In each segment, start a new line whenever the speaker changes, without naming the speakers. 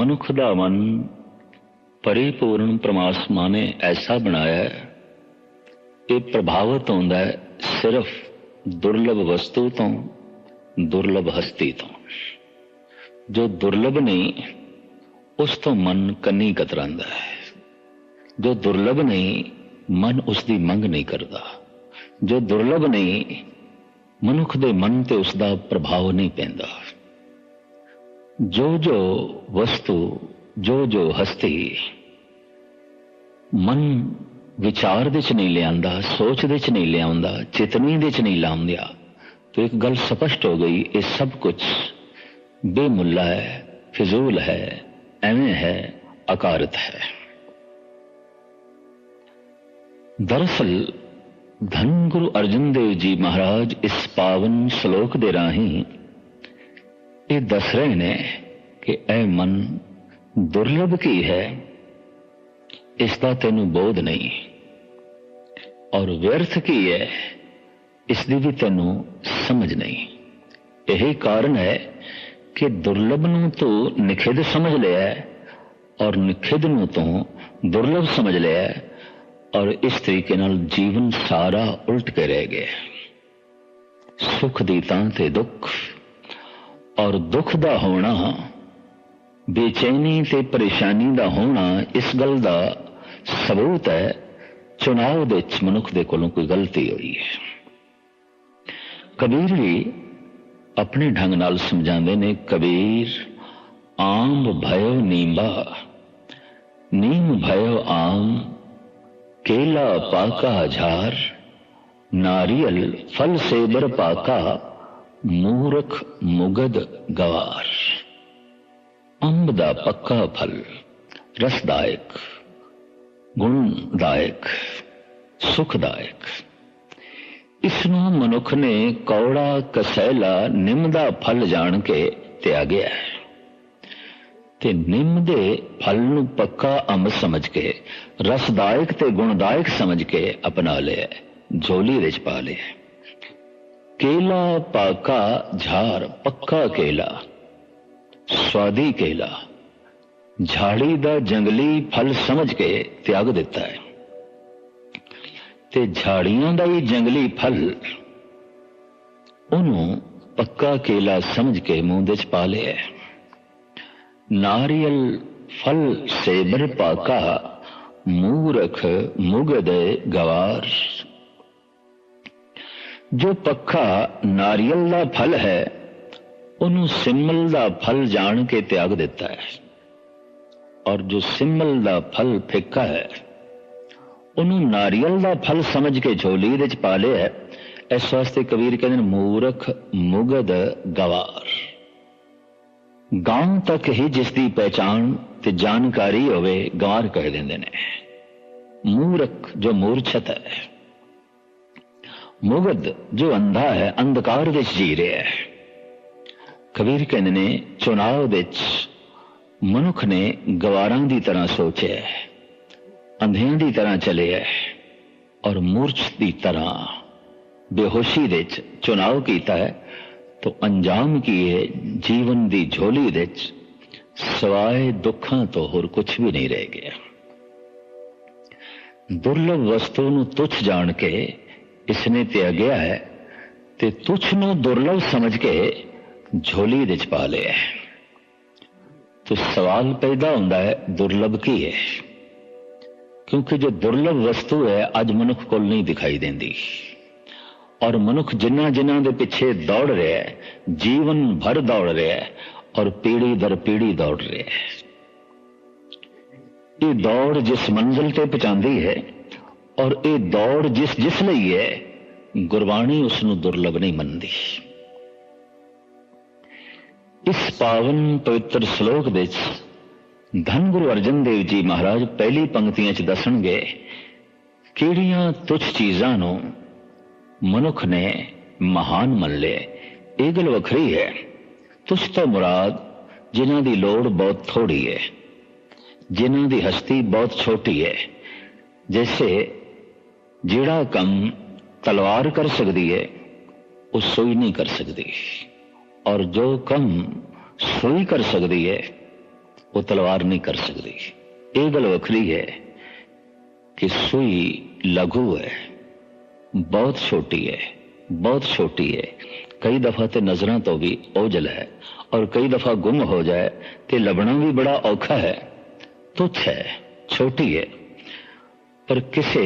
ਮਨੁੱਖ ਦਾ ਮਨ ਪਰਿਪੂਰਨ ਪ੍ਰਮਾਤਮਾ ਨੇ ਐਸਾ ਬਣਾਇਆ ਹੈ, ਇਹ ਪ੍ਰਭਾਵਿਤ ਹੁੰਦਾ ਹੈ ਸਿਰਫ ਦੁਰਲਭ ਵਸਤੂ ਤੋਂ, ਦੁਰਲਭ ਹਸਤੀ ਤੋਂ। ਜੋ ਦੁਰਲਭ ਨਹੀਂ, ਉਸ ਤੋਂ ਮਨ ਕੰਨੀ ਕਤਰਾਂਦਾ ਹੈ। ਜੋ ਦੁਰਲਭ ਨਹੀਂ, ਮਨ ਉਸ ਦੀ ਮੰਗ ਨਹੀਂ ਕਰਦਾ। ਜੋ ਦੁਰਲਭ ਨਹੀਂ, ਮਨੁੱਖ ਦੇ ਮਨ ਤੇ ਉਸ ਦਾ ਪ੍ਰਭਾਵ ਨਹੀਂ ਪੈਂਦਾ। ਜੋ ਜੋ ਵਸਤੂ ਜੋ ਜੋ ਹਸਤੀ ਮਨ ਵਿਚਾਰ ਦੇ ਚ ਨਹੀਂ ਲਿਆਂਦਾ ਸੋਚ ਦੇ ਚ ਨਹੀਂ ਲਿਆਉਂਦਾ ਚੇਤਨੀ ਦੇ ਚ ਨਹੀਂ ਲਾਉਂਦਿਆ तो एक गल स्पष्ट हो गई ये सब कुछ बेमुल्ला है फिजूल है एवं है अकारत है दरअसल धन गुरु अर्जन देव जी महाराज इस पावन श्लोक ਇਹ ਦੱਸ ਰਹੇ ਨੇ ਕਿ ਇਹ ਮਨ ਦੁਰਲਭ ਕੀ ਹੈ? ਇਸ ਦਾ ਤੈਨੂੰ ਬੋਧ ਨਹੀਂ। ਔਰ ਵਿਅਰਥ ਕੀ ਹੈ? ਇਸ ਦੀ ਵੀ ਤੈਨੂੰ ਸਮਝ ਨਹੀਂ। ਇਹ ਕਾਰਨ ਹੈ ਕਿ ਦੁਰਲਭ ਨੂੰ ਤੂੰ ਨਿਖਿਧ ਸਮਝ ਲਿਆ ਔਰ ਨਿਖਿਧ ਨੂੰ ਤੂੰ ਦੁਰਲਭ ਸਮਝ ਲਿਆ ਔਰ ਇਸ ਤਰੀਕੇ ਨਾਲ ਜੀਵਨ ਸਾਰਾ ਉਲਟ ਕੇ ਰਹਿ ਗਿਆ। ਸੁਖ ਦੀ ਤਾਂ ਤੇ ਦੁੱਖ ਔਰ ਦੁੱਖ ਦਾ ਹੋਣਾ, ਬੇਚੈਨੀ ਤੇ ਪਰੇਸ਼ਾਨੀ ਦਾ ਹੋਣਾ, ਇਸ ਗੱਲ ਦਾ ਸਬੂਤ ਹੈ ਚੁਣਾਵ ਦੇ ਵਿੱਚ ਮਨੁੱਖ ਦੇ ਕੋਲੋਂ ਕੋਈ ਗਲਤੀ ਹੋਈ ਹੈ। ਕਬੀਰ ਵੀ ਆਪਣੇ ਢੰਗ ਨਾਲ ਸਮਝਾਉਂਦੇ ਨੇ, ਕਬੀਰ, ਆਮ ਭਇਓ ਨੀਂਬਾ, ਨੀਮ ਭਇਓ ਆਮ, ਕੇਲਾ ਪਾਕਾ ਹਜ਼ਾਰ, ਨਾਰੀਅਲ ਫਲ ਸੇ ਬਰ ਪਾਕਾ ਮੂਰਖ ਮੁਗਦ ਗਵਾਰ ਅੰਬ ਦਾ ਪੱਕਾ ਫਲ ਰਸਦਾਇਕ ਗੁਣਦਾਇਕ ਸੁਖਦਾਇਕ ਇਸ ਨੂੰ ਮਨੁੱਖ ਨੇ ਕੌੜਾ ਕਸੈਲਾ ਨਿੰਮ ਦਾ ਫਲ ਜਾਣ ਕੇ ਤਿਆਗਿਆ ਹੈ ਤੇ ਨਿੰਮ ਦੇ ਫਲ ਨੂੰ ਪੱਕਾ ਅੰਬ ਸਮਝ ਕੇ ਰਸਦਾਇਕ ਤੇ ਗੁਣਦਾਇਕ ਸਮਝ ਕੇ ਅਪਣਾ ਲਿਆ ਝੋਲੀ ਵਿੱਚ ਪਾ ਲਿਆ ਕੇਲਾ ਪਾਕਾ ਝਾਰ ਪੱਕਾ ਕੇਲਾ ਸਵਾਦੀ ਕੇਲਾ ਝਾੜੀ ਦਾ ਜੰਗਲੀ ਫਲ ਸਮਝ ਕੇ ਤਿਆਗ ਦਿੱਤਾ ਹੈ ਤੇ ਝਾੜੀਆਂ ਦਾ ਹੀ ਜੰਗਲੀ ਫਲ ਉਹਨੂੰ ਪੱਕਾ ਕੇਲਾ ਸਮਝ ਕੇ ਮੂੰਹ ਦੇ ਚ ਪਾ ਲਿਆ नारियल फल सेबर पाका मूरख मुगद गवार ਜੋ ਪੱਖਾ ਨਾਰੀਅਲ ਦਾ ਫਲ ਹੈ, ਉਹਨੂੰ ਸਿਮਲ ਦਾ ਫਲ ਜਾਣ ਕੇ ਤਿਆਗ ਦਿੱਤਾ ਹੈ। ਔਰ ਜੋ ਸਿਮਲ ਦਾ ਫਲ ਫਿੱਕਾ ਹੈ, ਉਹਨੂੰ ਨਾਰੀਅਲ ਦਾ ਫਲ ਸਮਝ ਕੇ ਝੋਲੀ ਦੇ ਚ ਪਾ ਲਿਆ ਇਸ ਵਾਸਤੇ ਕਬੀਰ ਕਹਿੰਦੇ ਨੇ, ਮੂਰਖ ਮੁਗਦ ਗਵਾਰ। ਗਾਉਂ ਤੱਕ ਹੀ ਜਿਸ ਦੀ ਪਹਿਚਾਣ ਤੇ ਜਾਣਕਾਰੀ ਹੋਵੇ, ਗਵਾਰ ਕਹਿ ਦਿੰਦੇ ਨੇ। ਮੂਰਖ ਜੋ ਮੂਰਛਤ ਹੈ ਮੁਗਦ ਜੋ ਅੰਧਾ ਹੈ ਅੰਧਕਾਰ ਵਿੱਚ ਜੀ ਰਿਹਾ ਹੈ ਕਬੀਰ ਕਹਿੰਦੇ ਨੇ ਚੁਣਾਵ ਵਿੱਚ ਮਨੁੱਖ ਨੇ ਗਵਾਰਾਂ ਦੀ ਤਰ੍ਹਾਂ ਸੋਚਿਆ ਅੰਧਿਆਂ ਦੀ ਤਰ੍ਹਾਂ ਚੱਲਿਆ ਔਰ ਮੂਰਛ ਦੀ ਤਰ੍ਹਾਂ ਬੇਹੋਸ਼ੀ ਵਿੱਚ ਚੁਣਾਵ ਕੀਤਾ ਹੈ तो अंजाम की है जीवन दी झोली विच सवाए दुखों तो होर कुछ भी नहीं रह गया दुर्लभ वस्तु ਨੂੰ ਤੁੱਛ ਜਾਣ ਕੇ ਇਸ ਨੇ ہے تے ਤੇ نو درلو سمجھ کے جھولی ਝੋਲੀ پا لے۔ ਲਿਆ تو سوال پیدا ہوتا ہے درلبھ کی ہے؟ کیونکہ جو درلبھ وستو ہے اج منک کو نہیں دکھائی دینی۔ اور منک جنہ جنہ دے پچھے دوڑ رہا ہے، جیون بھر دوڑ رہا ہے، اور پیڑھی در پیڑھی دوڑ رہا ہے۔ یہ دوڑ جس منزل تے پچاندی ہے، اور یہ دوڑ جس جس لئی ہے ਗੁਰਬਾਣੀ ਉਸ ਨੂੰ ਦੁਰਲਭ ਨਹੀਂ ਮੰਨਦੀ। ਇਸ ਪਾਵਨ ਪਵਿੱਤਰ ਸ਼ਲੋਕ ਵਿੱਚ ਧੰਨ ਗੁਰੂ ਅਰਜਨ ਦੇਵ ਜੀ ਮਹਾਰਾਜ ਪਹਿਲੀ ਪੰਕਤੀਆਂ 'ਚ ਦੱਸਣਗੇ, ਕਿਹੜੀਆਂ ਤੁੱਛ ਚੀਜ਼ਾਂ ਨੂੰ ਮਨੁੱਖ ਨੇ ਮਹਾਨ ਮੰਨ ਲਿਆ ਇਹ ਗੱਲ ਵੱਖਰੀ ਹੈ। ਤੁਸ ਤੋਂ ਮੁਰਾਦ ਜਿਨ੍ਹਾਂ ਦੀ ਲੋੜ ਬਹੁਤ ਥੋੜੀ ਹੈ, ਜਿਨ੍ਹਾਂ ਦੀ ਹਸਤੀ ਬਹੁਤ ਛੋਟੀ ਹੈ। ਜੈਸੇ ਜਿਹੜਾ ਕੰਮ ਤਲਵਾਰ ਕਰ ਸਕਦੀ ਹੈ ਉਹ ਸੂਈ ਨਹੀਂ ਕਰ ਸਕਦੀ ਔਰ ਜੋ ਕੰਮ ਸੂਈ ਕਰ ਸਕਦੀ ਹੈ ਉਹ ਤਲਵਾਰ ਨਹੀਂ ਕਰ ਸਕਦੀ ਇਹ ਗੱਲ ਵੱਖਰੀ ਹੈ ਕਿ ਸੂਈ ਲਘੂ ਹੈ ਬਹੁਤ ਛੋਟੀ ਹੈ ਬਹੁਤ ਛੋਟੀ ਹੈ ਕਈ ਦਫਾ ਤੇ ਨਜ਼ਰਾਂ ਤੋਂ ਵੀ ਓਝਲ ਹੈ ਔਰ ਕਈ ਦਫਾ ਗੁੰਮ ਹੋ ਜਾਏ ਤੇ ਲੱਭਣਾ ਵੀ ਬੜਾ ਔਖਾ ਹੈ ਤੁੱਛ ਹੈ ਛੋਟੀ ਹੈ ਪਰ ਕਿਸੇ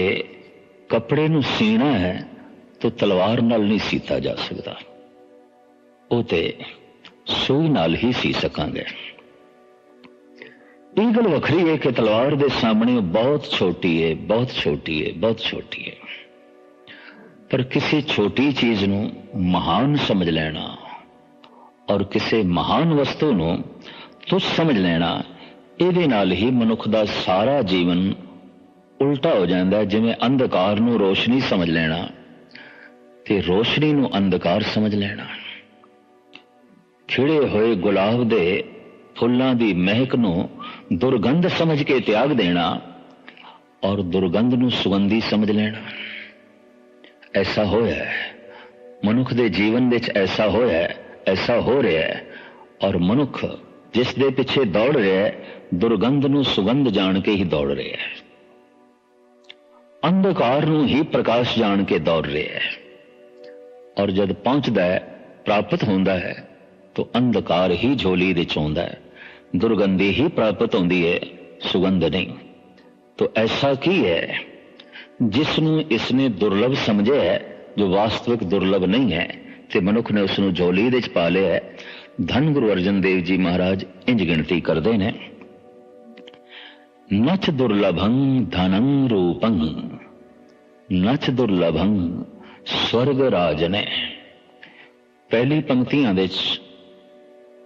ਕੱਪੜੇ ਨੂੰ ਸੀਣਾ ਹੈ ਤਾਂ ਤਲਵਾਰ ਨਾਲ ਨਹੀਂ ਸੀਤਾ ਜਾ ਸਕਦਾ। ਉਹ ਤੇ ਸੂਈ ਨਾਲ ਹੀ ਸੀ ਸਕਾਂਗੇ। ਇਹ ਗੱਲ ਵੱਖਰੀ ਹੈ ਕਿ ਤਲਵਾਰ ਦੇ ਸਾਹਮਣੇ ਬਹੁਤ ਛੋਟੀ ਹੈ, ਬਹੁਤ ਛੋਟੀ ਹੈ, ਬਹੁਤ ਛੋਟੀ ਹੈ। ਪਰ ਕਿਸੇ ਛੋਟੀ ਚੀਜ਼ ਨੂੰ ਮਹਾਨ ਸਮਝ ਲੈਣਾ ਔਰ ਕਿਸੇ ਮਹਾਨ ਵਸਤੂ ਨੂੰ ਤੁਛ ਸਮਝ ਲੈਣਾ, ਇਹਦੇ ਨਾਲ ਹੀ ਮਨੁੱਖ ਦਾ ਸਾਰਾ ਜੀਵਨ ਉਲਟਾ ਹੋ ਜਾਂਦਾ ਹੈ, ਜਿਵੇਂ ਅੰਧਕਾਰ ਨੂੰ ਰੋਸ਼ਨੀ ਸਮਝ ਲੈਣਾ ਤੇ ਰੋਸ਼ਨੀ ਨੂੰ ਅੰਧਕਾਰ ਸਮਝ ਲੈਣਾ। ਖਿੜੇ ਹੋਏ ਗੁਲਾਬ ਦੇ ਫੁੱਲਾਂ ਦੀ ਮਹਿਕ ਨੂੰ ਦੁਰਗੰਧ ਸਮਝ ਕੇ ਤਿਆਗ ਦੇਣਾ ਔਰ ਦੁਰਗੰਧ ਨੂੰ ਸੁਗੰਧੀ ਸਮਝ ਲੈਣਾ। ਐਸਾ ਹੋਇਆ ਹੈ। ਮਨੁੱਖ ਦੇ ਜੀਵਨ ਵਿੱਚ ਐਸਾ ਹੋਇਆ ਹੈ, ਐਸਾ ਹੋ ਰਿਹਾ ਹੈ ਔਰ ਮਨੁੱਖ ਜਿਸ ਦੇ ਪਿੱਛੇ ਦੌੜ ਰਿਹਾ ਹੈ, ਦੁਰਗੰਧ ਨੂੰ ਸੁਗੰਧ ਜਾਣ ਕੇ ਹੀ ਦੌੜ ਰਿਹਾ ਹੈ। ਅੰਧਕਾਰ ਨੂੰ ਹੀ ਪ੍ਰਕਾਸ਼ ਜਾਣ ਕੇ ਦੌੜ ਰਿਹਾ ਹੈ। ਔਰ ਜਦ ਪਹੁੰਚਦਾ ਹੈ, ਪ੍ਰਾਪਤ ਹੁੰਦਾ ਹੈ, ਤਾਂ ਅੰਧਕਾਰ ਹੀ ਝੋਲੀ ਦੇ ਚੋਂਦਾ ਹੈ। ਦੁਰਗੰਧੀ ਹੀ ਪ੍ਰਾਪਤ ਹੁੰਦੀ ਹੈ, ਸੁਗੰਧ ਨਹੀਂ। ਤਾਂ ਐਸਾ ਕੀ ਹੈ? ਜਿਸ ਨੂੰ ਇਸਨੇ ਦੁਰਲਭ ਸਮਝਿਆ ਹੈ, ਜੋ ਵਾਸਤਵਿਕ ਦੁਰਲਭ ਨਹੀਂ ਹੈ, ਤੇ ਮਨੁੱਖ ਨੇ ਉਸ ਨੂੰ ਝੋਲੀ ਦੇ ਵਿੱਚ ਪਾ ਲਿਆ ਹੈ, ਧੰਨ ਗੁਰੂ ਅਰਜਨ ਦੇਵ ਜੀ ਮਹਾਰਾਜ, ਇੰਜ ਗਿਣਤੀ ਕਰਦੇ ਨੇ। ਨਚ ਦੁਰਲਭੰ ਧਨੰ ਰੂਪੰ। ਨਚ ਦੁਰਲਭੰ ਸਵਰਗ ਰਾਜ ਨੇ ਪਹਿਲੀ ਪੰਕਤੀਆਂ ਦੇ ਵਿੱਚ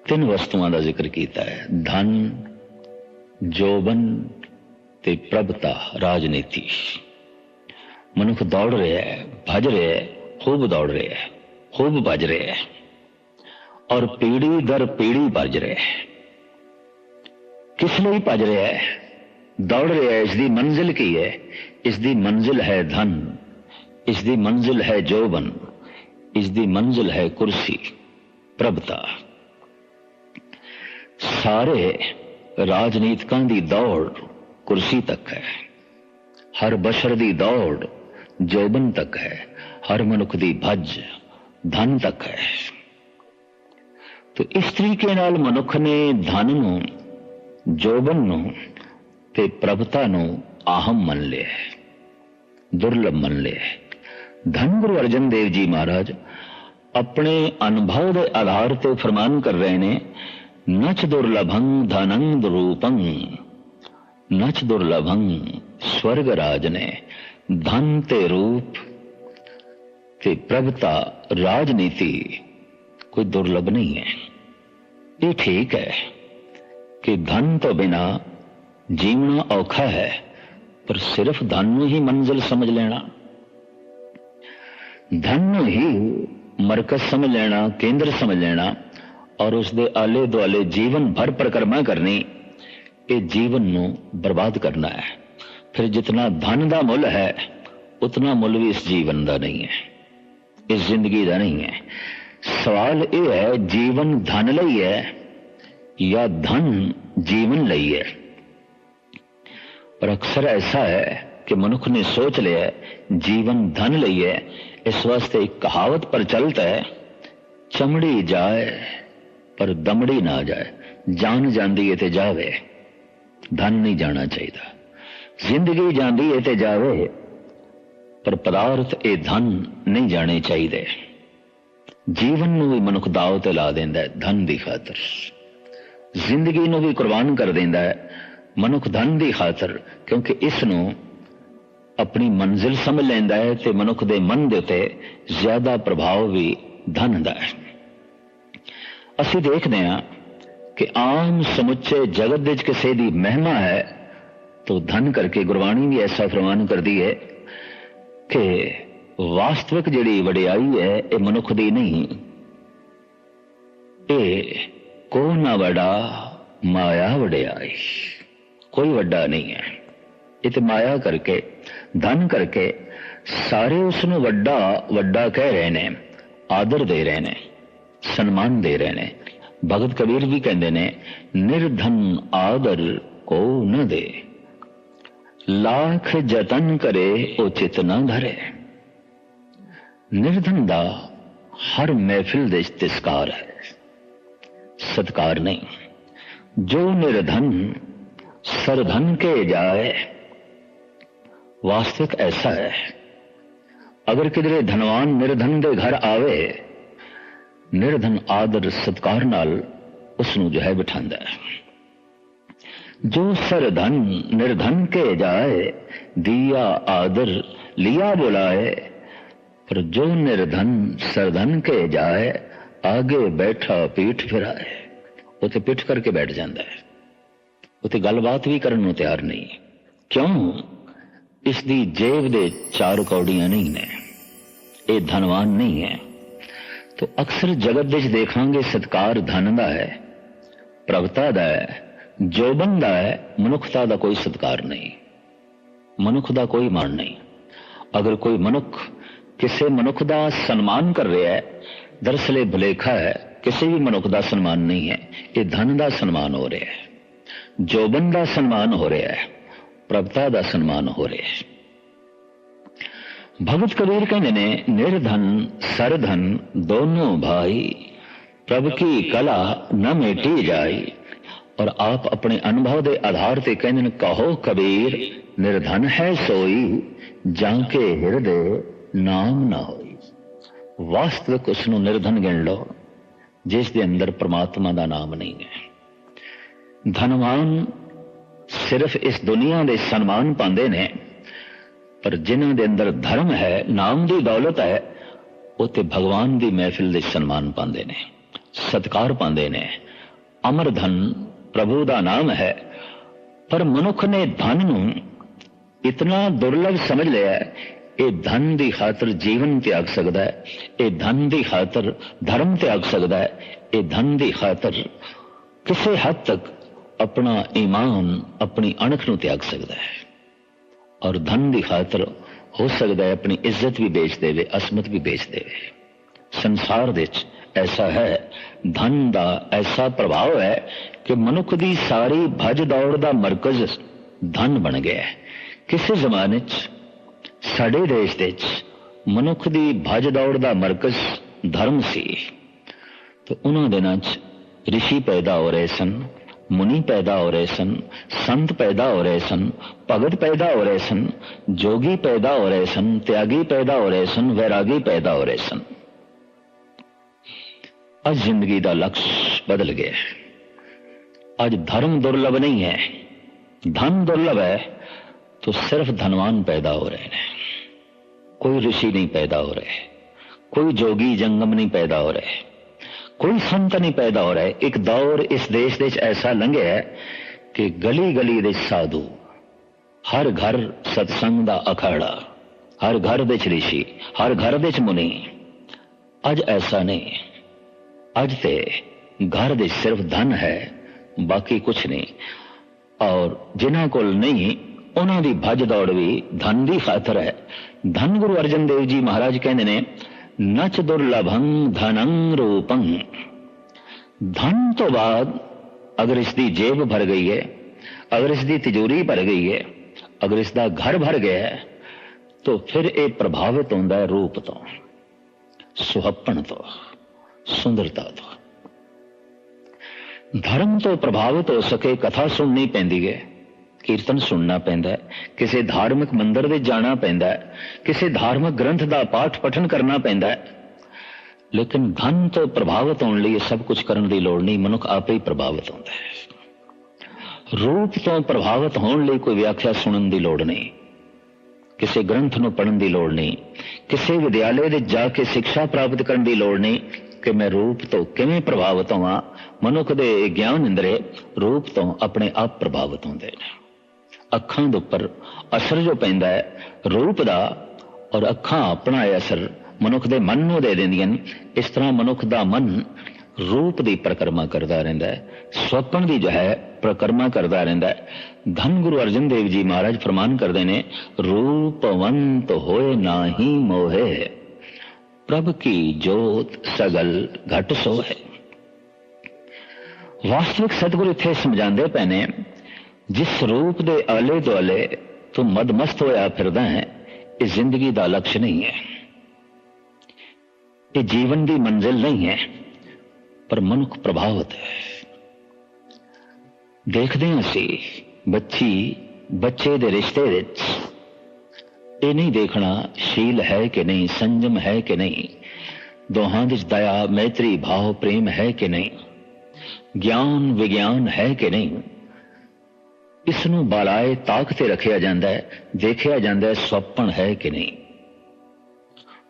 ਤਿੰਨ ਵਸਤੂਆਂ ਦਾ ਜ਼ਿਕਰ ਕੀਤਾ ਹੈ। ਧਨ, ਜੋਬਨ ਤੇ ਪ੍ਰਭਤਾ ਰਾਜਨੀਤੀ। ਮਨੁੱਖ ਦੌੜ ਰਿਹਾ ਹੈ, ਭਜ ਰਿਹਾ ਹੈ, ਖੂਬ ਦੌੜ ਰਿਹਾ ਹੈ, ਖੂਬ ਭੱਜ ਰਿਹਾ ਹੈ ਔਰ ਪੀੜੀ ਦਰ ਪੀੜੀ ਭੱਜ ਰਿਹਾ ਹੈ। ਕਿਸ ਲਈ ਭਜ ਰਿਹਾ ਹੈ? ਦੌੜ ਰਿਹਾ ਹੈ ਇਸ ਦੀ ਮੰਜ਼ਿਲ ਕੀ ਹੈ? ਇਸ ਦੀ ਮੰਜ਼ਿਲ ਹੈ ਧਨ ਇਸ ਦੀ ਮੰਜ਼ਿਲ ਹੈ ਜੋਬਨ ਇਸ ਦੀ ਮੰਜ਼ਿਲ ਹੈ ਕੁਰਸੀ, ਪ੍ਰਭਤਾ। ਸਾਰੇ ਰਾਜਨੀਤਿਕਾਂ ਦੀ ਦੌੜ ਕੁਰਸੀ ਤੱਕ ਹੈ। ਹਰ ਬਸ਼ਰ ਦੀ ਦੌੜ ਜੋਬਨ ਤੱਕ ਹੈ। ਹਰ ਮਨੁੱਖ ਦੀ ਭੱਜ ਧਨ ਤੱਕ ਹੈ। ਤੋ ਇਸ ਤਰੀਕੇ ਨਾਲ ਮਨੁੱਖ ਨੇ ਧਨ ਨੂੰ, ਜੋਬਨ ਨੂੰ ਤੇ ਪ੍ਰਭਤਾ ਨੂੰ ਆਹਮ ਮੰਨ ਲਿਆ ਦੁਰਲਭ ਮੰਨ ਲਿਆ ਧੰਨ ਗੁਰੂ ਅਰਜਨ ਦੇਵ ਜੀ ਮਹਾਰਾਜ, ਆਪਣੇ ਅਨੁਭਵ ਦੇ ਆਧਾਰ ਤੇ ਫਰਮਾਨ ਕਰ ਰਹੇ ਨੇ, ਨਚ ਦੁਰਲਭੰ ਧਨੰ ਰੂਪੰ, ਨਚ ਦੁਰਲਭੰ ਸਵਰਗ ਰਾਜ ਨੇ, ਧਨ ਤੇ ਰੂਪ ਤੇ ਪ੍ਰਭਤਾ ਰਾਜਨੀਤੀ ਕੋਈ ਦੁਰਲਭ ਨਹੀਂ ਹੈ। ਇਹ ਠੀਕ ਹੈ ਕਿ ਧਨ ਤੋਂ ਬਿਨਾ ਜੀਵਣਾ ਔਖਾ ਹੈ, ਪਰ ਸਿਰਫ ਧਨ ਨੂੰ ਹੀ ਮੰਜ਼ਿਲ ਸਮਝ ਲੈਣਾ। ਧਨ ਨੂੰ ਹੀ ਮਰਕਜ਼ ਸਮਝ ਲੈਣਾ, ਕੇਂਦਰ ਸਮਝ ਲੈਣਾ, ਔਰ ਉਸ ਦੇ ਆਲੇ ਦੁਆਲੇ ਜੀਵਨ ਭਰ ਪ੍ਰਕਰਮਾ ਕਰਨੀ, ਇਹ ਜੀਵਨ ਨੂੰ ਬਰਬਾਦ ਕਰਨਾ ਹੈ। ਫਿਰ ਜਿਤਨਾ ਧਨ ਦਾ ਮੁੱਲ ਹੈ, ਉਤਨਾ ਮੁੱਲ ਵੀ ਇਸ ਜੀਵਨ ਦਾ ਨਹੀਂ ਹੈ। ਇਸ ਜ਼ਿੰਦਗੀ ਦਾ ਨਹੀਂ ਹੈ। ਸਵਾਲ ਇਹ ਹੈ, ਜੀਵਨ ਧਨ ਲਈ ਹੈ ਜਾਂ ਧਨ ਜੀਵਨ ਲਈ ਹੈ? ਪਰ ਅਕਸਰ ਐਸਾ ਹੈ ਕਿ ਮਨੁੱਖ ਨੇ ਸੋਚ ਲਿਆ ਜੀਵਨ ਧਨ ਲਈ ਹੈ, ਇਸ ਵਾਸਤੇ ਇੱਕ ਕਹਾਵਤ ਪ੍ਰਚਲਿਤ ਹੈ, ਚਮੜੀ ਜਾਏ, ਪਰ ਦਮੜੀ ਨਾ ਜਾਏ, ਜਾਨ ਜਾਂਦੀ ਹੈ ਤੇ ਜਾਵੇ, ਧਨ ਨਹੀਂ ਜਾਣਾ ਚਾਹੀਦਾ। ਜ਼ਿੰਦਗੀ ਜਾਂਦੀ ਹੈ ਤੇ ਜਾਵੇ, ਪਰ ਪਦਾਰਥ ਇਹ ਧਨ ਨਹੀਂ ਜਾਣੇ ਚਾਹੀਦੇ। ਜੀਵਨ ਨੂੰ ਵੀ ਮਨੁੱਖ ਦਾਅ ਤੇ ਲਾ ਦਿੰਦਾ ਹੈ, ਧਨ ਦੀ ਖਾਤਰ। ਜ਼ਿੰਦਗੀ ਨੂੰ ਵੀ ਕੁਰਬਾਨ ਕਰ ਦਿੰਦਾ ਹੈ ਮਨੁੱਖ ਧਨ ਦੀ ਖਾਤਰ, ਕਿਉਂਕਿ ਇਸ ਨੂੰ ਆਪਣੀ ਮੰਜ਼ਿਲ ਸਮਝ ਲੈਂਦਾ ਹੈ ਤੇ ਮਨੁੱਖ ਦੇ ਮਨ ਦੇ ਉੱਤੇ ਜ਼ਿਆਦਾ ਪ੍ਰਭਾਵ ਵੀ ਧਨ ਦਾ ਹੈ। ਅਸੀਂ ਦੇਖਦੇ ਹਾਂ ਕਿ ਆਮ ਸਮੁੱਚੇ ਜਗਤ ਵਿੱਚ ਕਿਸੇ ਦੀ ਮਹਿਮਾ ਹੈ, ਤਾਂ ਧਨ ਕਰਕੇ ਗੁਰਬਾਣੀ ਵੀ ਐਸਾ ਫਰਮਾਨ ਕਰਦੀ ਹੈ ਕਿ ਵਾਸਤਵਿਕ ਜਿਹੜੀ ਵਡਿਆਈ ਹੈ, ਇਹ ਮਨੁੱਖ ਦੀ ਨਹੀਂ। ਇਹ ਕੋ ਨਾ ਵਡਾ, ਮਾਇਆ ਵਡਿਆਈ। ਕੋਈ ਵੱਡਾ ਨਹੀਂ ਹੈ। ਇਹ ਤੇ ਮਾਇਆ ਕਰਕੇ, ਧਨ ਕਰਕੇ ਸਾਰੇ ਉਸ ਨੂੰ ਵੱਡਾ ਵੱਡਾ ਕਹਿ ਰਹੇ ਨੇ, ਆਦਰ ਦੇ ਰਹੇ ਨੇ, ਸਨਮਾਨ ਦੇ ਰਹੇ ਨੇ। ਭਗਤ ਕਬੀਰ ਵੀ ਕਹਿੰਦੇ ਨੇ, ਨਿਰਧਨ ਆਦਰ ਕੋ ਨ ਦੇ। ਲੱਖ ਯਤਨ ਕਰੇ, ਉਹ ਚਿਤ ਨਾ ਧਰੇ। ਨਿਰਧਨ ਦਾ ਹਰ ਮਹਿਫਿਲ ਦੇ ਇਸਤਿਸਕਾਰ ਹੈ। ਸਤਕਾਰ ਨਹੀਂ। ਜੋ ਨਿਰਧਨ ਸਰਧਨ ਕੇ ਜਾਏ ਵਾਸਤਵਿਕ ਐਸਾ ਹੈ ਅਗਰ ਕਿਧਰੇ ਧਨਵਾਨ ਨਿਰਧਨ ਦੇ ਘਰ ਆਵੇ ਨਿਰਧਨ ਆਦਰ ਸਤਕਾਰ ਨਾਲ ਉਸ ਨੂੰ ਜੋ ਹੈ ਬਿਠਾਉਂਦਾ ਹੈ ਜੋ ਸਰਧਨ ਨਿਰਧਨ ਕੇ ਜਾਏ ਦਿया ਆਦਰ ਲਿਆ ਬੁਲਾਏ ਪਰ ਜੋ ਨਿਰਧਨ ਸਰਧਨ ਕੇ ਜਾਏ ਆਗੇ ਬੈਠਾ ਪੀਠ ਫਿਰਾਏ ਉਤੇ ਪਿੱਠ ਕਰਕੇ ਬੈਠ ਜਾਂਦਾ ਹੈ ਉਤੇ ਗੱਲਬਾਤ ਵੀ ਕਰਨ ਨੂੰ ਤਿਆਰ ਨਹੀਂ। ਕਿਉਂ? ਇਸ ਦੀ ਜੇਬ ਦੇ ਚਾਰ ਕੌੜੀਆਂ ਨਹੀਂ ਨੇ। ਇਹ ਧਨਵਾਨ ਨਹੀਂ ਹੈ। ਤੋ ਅਕਸਰ ਜਗਤ ਵਿੱਚ ਦੇਖਾਂਗੇ ਸਤਕਾਰ ਧਨ ਦਾ ਹੈ ਪ੍ਰਗਤਾ ਦਾ ਹੈ, ਜੋਬਨ ਦਾ ਹੈ, ਮਨੁੱਖਤਾ ਦਾ ਕੋਈ ਸਤਕਾਰ ਨਹੀਂ। ਮਨੁੱਖ ਦਾ ਕੋਈ ਮਾਣ ਨਹੀਂ। ਅਗਰ ਕੋਈ ਮਨੁੱਖ ਕਿਸੇ ਮਨੁੱਖ ਦਾ ਸਨਮਾਨ ਕਰ ਰਿਹਾ ਹੈ, ਦਰਸਲ ਇਹ ਭੁਲੇਖਾ ਹੈ, ਕਿਸੇ ਵੀ ਮਨੁੱਖ ਦਾ ਸਨਮਾਨ ਨਹੀਂ ਹੈ, ਇਹ ਧਨ ਦਾ ਸਨਮਾਨ ਹੋ ਰਿਹਾ ਹੈ। ਜੋਬਨ ਦਾ ਸਨਮਾਨ ਹੋ ਰਿਹਾ ਹੈ, ਪ੍ਰਭਤਾ ਦਾ ਸਨਮਾਨ ਹੋ ਰਿਹਾ ਹੈ। ਭਗਤ ਕਬੀਰ ਕਹਿੰਦੇ ਨੇ, ਨਿਰਧਨ, ਸਰਧਨ ਦੋਨੋਂ ਭਾਈ, ਪ੍ਰਭ ਕੀ ਕਲਾ न ਮੇਟੀ ਜਾਈ। ਔਰ ਆਪ ਆਪਣੇ ਅਨੁਭਵ ਦੇ ਆਧਾਰ ਤੇ ਕਹਿੰਦੇ ਨੇ, ਕਹੋ ਕਬੀਰ, ਨਿਰਧਨ ਹੈ ਸੋਈ, ਜਾਂ ਕੇ ਹਿਰਦੇ ਨਾਮ ਨਾ ਹੋਈ। ਵਾਸਤਵਿਕ ਉਸ ਨੂੰ ਨਿਰਧਨ ਗਿਣ ਲਓ, ਜਿਸ ਦੇ ਅੰਦਰ ਪ੍ਰਮਾਤਮਾ ਦਾ ਨਾਮ ਨਹੀਂ ਹੈ। ਧਨਵਾਨ ਸਿਰਫ ਇਸ ਦੁਨੀਆ ਦੇ ਸਨਮਾਨ ਪਾਉਂਦੇ ਨੇ, ਪਰ ਜਿਨ੍ਹਾਂ ਦੇ ਅੰਦਰ ਧਰਮ ਹੈ, ਨਾਮ ਦੀ ਦੌਲਤ ਹੈ, ਉਹ ਤੇ ਭਗਵਾਨ ਦੀ ਮਹਿਫਿਲ ਦੇ ਸਨਮਾਨ ਪਾਉਂਦੇ ਨੇ, ਸਤਕਾਰ ਪਾਉਂਦੇ ਨੇ। ਅਮਰ ਧਨ ਪ੍ਰਭੂ ਦਾ ਨਾਮ ਹੈ, ਪਰ ਮਨੁੱਖ ਨੇ ਧਨ ਨੂੰ ਇਤਨਾ ਦੁਰਲਭ ਸਮਝ ਲਿਆ ਹੈ ਇਹ ਧਨ ਦੀ ਖਾਤਰ ਜੀਵਨ ਤਿਆਗ ਸਕਦਾ ਹੈ, ਇਹ ਧਨ ਦੀ ਖਾਤਰ ਧਰਮ ਤਿਆਗ ਸਕਦਾ ਹੈ, ਇਹ ਧਨ ਦੀ ਖਾਤਰ ਕਿਸੇ ਹੱਦ ਤੱਕ ਆਪਣਾ ਈਮਾਨ ਆਪਣੀ ਅਣਖ ਨੂੰ ਤਿਆਗ ਸਕਦਾ ਹੈ। ਔਰ ਧਨ ਦੀ ਖਾਤਰ ਹੋ ਸਕਦਾ ਹੈ ਆਪਣੀ ਇੱਜ਼ਤ ਵੀ ਵੇਚ ਦੇਵੇ, ਅਸਮਤ ਵੀ ਵੇਚ ਦੇਵੇ। ਸੰਸਾਰ ਵਿੱਚ ਐਸਾ ਹੈ, ਧਨ ਦਾ ਐਸਾ ਪ੍ਰਭਾਵ ਹੈ ਕਿ ਮਨੁੱਖ ਦੀ ਸਾਰੀ ਭਜ ਦੌੜ ਦਾ ਮਰਕਜ਼ ਧਨ ਬਣ ਗਿਆ ਹੈ। ਕਿਸੇ ਜ਼ਮਾਨੇ 'ਚ, ਸਾਡੇ ਦੇਸ਼ ਦੇ ਵਿੱਚ ਮਨੁੱਖ ਦੀ ਭਜ ਦੌੜ ਦਾ ਮਰਕਜ਼ ਧਰਮ ਸੀ। ਤੇ ਉਹਨਾਂ ਦਿਨਾਂ 'ਚ ਰਿਸ਼ੀ ਪੈਦਾ ਹੋ ਰਹੇ ਸਨ। منی پیدا ہو رہے سن، سنت پیدا ہو رہے سن پگت پیدا ہو رہے سن، جوگی پیدا ہو رہے سن، تیاگی پیدا ہو رہے سن، ویراگی پیدا ہو رہے سن۔ اج زندگی دا لکش بدل گیا اج دھرم درلبھ نہیں ہے۔ دھن درلب ہے تو صرف دھنوان پیدا ہو رہے ہیں۔ کوئی رشی نہیں پیدا ہو رہے۔ کوئی جوگی جنگم نہیں پیدا ہو رہے۔ ਕੋਈ ਸੰਤ ਨਹੀਂ ਪੈਦਾ ਹੋ ਰਿਹਾ। ਇੱਕ ਦੌਰ ਇਸ ਦੇਸ਼ ਦੇ ਵਿੱਚ ਐਸਾ ਲੰਘਿਆ ਹੈ ਕਿ ਗਲੀ ਗਲੀ ਦੇ ਸਾਧੂ, ਹਰ ਘਰ ਸਤਸੰਗ ਦਾ ਅਖਾੜਾ, ਹਰ ਘਰ ਦੇ ਵਿੱਚ ਰਿਸ਼ੀ, ਹਰ ਘਰ ਦੇ ਵਿੱਚ ਮੁਨੀ। ਅੱਜ ਐਸਾ ਨਹੀਂ। ਅੱਜ ਤੇ ਘਰ ਦੇ ਸਿਰਫ ਧਨ ਹੈ, ਬਾਕੀ ਕੁਝ ਨਹੀਂ। ਔਰ ਜਿਨ੍ਹਾਂ ਕੋਲ ਨਹੀਂ, ਉਹਨਾਂ ਦੀ ਭੱਜ ਦੌੜ ਵੀ ਧਨ ਦੀ ਖਾਤਰ ਹੈ। ਧੰਨ ਗੁਰੂ ਅਰਜਨ ਦੇਵ ਜੀ ਮਹਾਰਾਜ ਕਹਿੰਦੇ ਨੇ ਨਚ ਦੁਰਲਭੰ ਧਨੰ ਰੂਪੰ ਧਨ ਤੋਂ ਬਾਅਦ ਅਗਰ ਇਸ ਦੀ ਜੇਬ ਭਰ ਗਈ ਹੈ ਅਗਰ ਇਸ ਦੀ ਤਿਜੋਰੀ ਭਰ ਗਈ ਹੈ ਅਗਰ ਇਸ ਦਾ ਘਰ ਭਰ ਗਿਆ ਹੈ ਤਾਂ ਫਿਰ ਇਹ ਪ੍ਰਭਾਵਿਤ ਹੁੰਦਾ ਹੈ ਰੂਪ ਤੋਂ ਸੁਹੱਪਣ ਤੋਂ ਸੁੰਦਰਤਾ ਤੋਂ ਧਰਮ ਤੋਂ ਪ੍ਰਭਾਵਿਤ ਹੋ ਸਕੇ ਕਥਾ ਸੁਣਨੀ ਪੈਂਦੀ ਹੈ ਕੀਰਤਨ ਸੁਣਨਾ ਪੈਂਦਾ ਹੈ, ਕਿਸੇ ਧਾਰਮਿਕ ਮੰਦਰ ਦੇ ਜਾਣਾ ਪੈਂਦਾ ਹੈ, ਕਿਸੇ ਧਾਰਮਿਕ ਗ੍ਰੰਥ ਦਾ ਪਾਠ ਪਠਨ ਕਰਨਾ ਪੈਂਦਾ ਹੈ। ਲੇਕਿਨ ਧਨ ਤੋਂ ਪ੍ਰਭਾਵਿਤ ਹੋਣ ਲਈ ਇਹ ਸਭ ਕੁਝ ਕਰਨ ਦੀ ਲੋੜ ਨਹੀਂ, ਮਨੁੱਖ ਆਪੇ ਹੀ ਪ੍ਰਭਾਵਿਤ ਹੁੰਦਾ ਹੈ। ਰੂਪ ਤੋਂ ਪ੍ਰਭਾਵਿਤ ਹੋਣ ਲਈ ਕੋਈ ਵਿਆਖਿਆ ਸੁਣਨ ਦੀ ਲੋੜ ਨਹੀਂ, ਕਿਸੇ ਗ੍ਰੰਥ ਨੂੰ ਪੜ੍ਹਨ ਦੀ ਲੋੜ ਨਹੀਂ, ਕਿਸੇ ਵਿਦਿਆਲੇ ਦੇ ਜਾ ਕੇ ਸਿੱਖਿਆ ਪ੍ਰਾਪਤ ਕਰਨ ਦੀ ਲੋੜ ਨਹੀਂ ਕਿ ਮੈਂ ਰੂਪ ਤੋਂ ਕਿਵੇਂ ਪ੍ਰਭਾਵਿਤ ਹੋਵਾਂ। ਮਨੁੱਖ ਦੇ ਗਿਆਨ ਇੰਦਰੇ ਰੂਪ ਤੋਂ ਆਪਣੇ ਆਪ ਪ੍ਰਭਾਵਿਤ ਹੁੰਦੇ ਨੇ। ਅੱਖਾਂ ਦੇ ਉੱਪਰ ਅਸਰ ਜੋ ਪੈਂਦਾ ਹੈ, ਰੂਪ ਦਾ ਔਰ ਅੱਖਾਂ ਆਪਣਾ ਇਹ ਅਸਰ ਮਨੁੱਖ ਦੇ ਮਨ ਨੂੰ ਦੇ ਦਿੰਦੀਆਂ ਨੇ। ਇਸ ਤਰ੍ਹਾਂ ਮਨੁੱਖ ਦਾ ਮਨ ਰੂਪ ਦੀ ਪ੍ਰਕਰਮਾ ਕਰਦਾ ਰਹਿੰਦਾ ਹੈ ਸੁਪਨ ਦੀ ਜੋ ਹੈ ਪ੍ਰਕਰਮਾ ਕਰਦਾ ਰਹਿੰਦਾ ਹੈ। ਧੰਨ ਗੁਰੂ ਅਰਜਨ ਦੇਵ ਜੀ ਮਹਾਰਾਜ ਫਰਮਾਨ ਕਰਦੇ ਨੇ, ਰੂਪਵੰਤ ਹੋਏ ਨਾਹੀ ਮੋਹੇ, ਪ੍ਰਭ ਕੀ ਜੋਤ ਸਗਲ ਘਟ ਸੋ ਹੈ ਵਾਸਤਵਿਕ ਸਤਿਗੁਰ ਇੱਥੇ ਸਮਝਾਉਂਦੇ ਪਏ ਨੇ ਜਿਸ ਰੂਪ ਦੇ ਆਲੇ ਦੁਆਲੇ ਤੂੰ ਮਦਮਸਤ ਹੋਇਆ ਫਿਰਦਾ ਹੈ, ਇਹ ਜ਼ਿੰਦਗੀ ਦਾ ਲਕਸ਼ ਨਹੀਂ ਹੈ। ਇਹ ਜੀਵਨ ਦੀ ਮੰਜ਼ਿਲ ਨਹੀਂ ਹੈ, ਪਰ ਮਨੁੱਖ ਪ੍ਰਭਾਵਿਤ ਹੈ। ਦੇਖਦੇ ਹਾਂ ਅਸੀਂ, ਬੱਚੀ ਬੱਚੇ ਦੇ ਰਿਸ਼ਤੇ ਵਿੱਚ, ਇਹ ਨਹੀਂ ਦੇਖਣਾ ਸ਼ੀਲ ਹੈ ਕਿ ਨਹੀਂ, ਸੰਜਮ ਹੈ ਕਿ ਨਹੀਂ, ਦੋਹਾਂ ਵਿੱਚ ਦਇਆ, ਮੈਤਰੀ, ਭਾਵ, ਪ੍ਰੇਮ ਹੈ ਕਿ ਨਹੀਂ, ਗਿਆਨ, ਵਿਗਿਆਨ ਹੈ ਕਿ ਨਹੀਂ। ਇਸ ਨੂੰ ਬਾਲਾਏ ਤਾਕ ਤੇ ਰੱਖਿਆ ਜਾਂਦਾ ਹੈ, ਦੇਖਿਆ ਜਾਂਦਾ ਹੈ ਸੁਪਨ ਹੈ ਕਿ ਨਹੀਂ।